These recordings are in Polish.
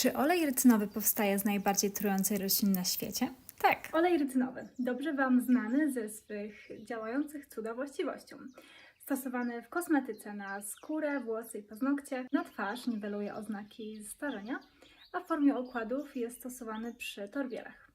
Czy olej rycynowy powstaje z najbardziej trującej rośliny na świecie? Tak. Olej rycynowy, dobrze Wam znany ze swych działających cuda właściwością. Stosowany w kosmetyce na skórę, włosy i paznokcie, na twarz niweluje oznaki starzenia, a w formie okładów jest stosowany przy torbielach.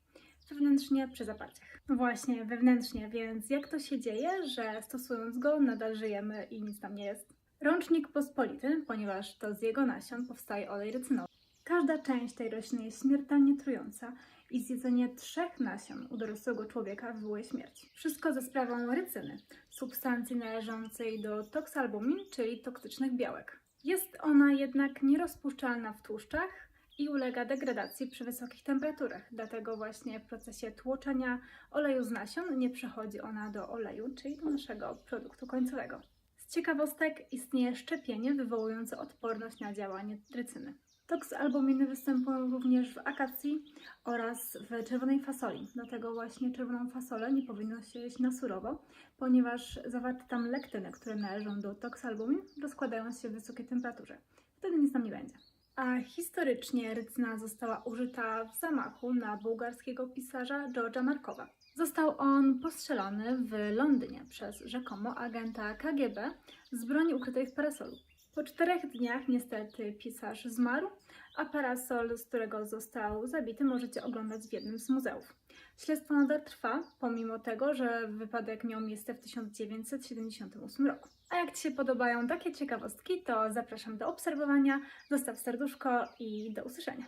Wewnętrznie przy zaparciach. Właśnie, wewnętrznie, więc jak to się dzieje, że stosując go nadal żyjemy i nic nam nie jest? Rącznik pospolity, ponieważ to z jego nasion powstaje olej rycynowy. Każda część tej rośliny jest śmiertelnie trująca i zjedzenie trzech nasion u dorosłego człowieka wywołuje śmierć. Wszystko za sprawą rycyny, substancji należącej do toksalbumin, czyli toksycznych białek. Jest ona jednak nierozpuszczalna w tłuszczach i ulega degradacji przy wysokich temperaturach. Dlatego właśnie w procesie tłoczenia oleju z nasion nie przechodzi ona do oleju, czyli do naszego produktu końcowego. Z ciekawostek istnieje szczepienie wywołujące odporność na działanie rycyny. Toks-albuminy występują również w akacji oraz w czerwonej fasoli. Dlatego właśnie czerwoną fasolę nie powinno się jeść na surowo, ponieważ zawarte tam lektyny, które należą do toksalbumin, rozkładają się w wysokiej temperaturze. Wtedy nic nam nie będzie. A historycznie rycyna została użyta w zamachu na bułgarskiego pisarza George'a Markowa. Został on postrzelony w Londynie przez rzekomo agenta KGB z broni ukrytej w parasolu. Po czterech dniach niestety pisarz zmarł, a parasol, z którego został zabity, możecie oglądać w jednym z muzeów. Śledztwo nadal trwa, pomimo tego, że wypadek miał miejsce w 1978 roku. A jak Ci się podobają takie ciekawostki, to zapraszam do obserwowania, zostaw serduszko i do usłyszenia.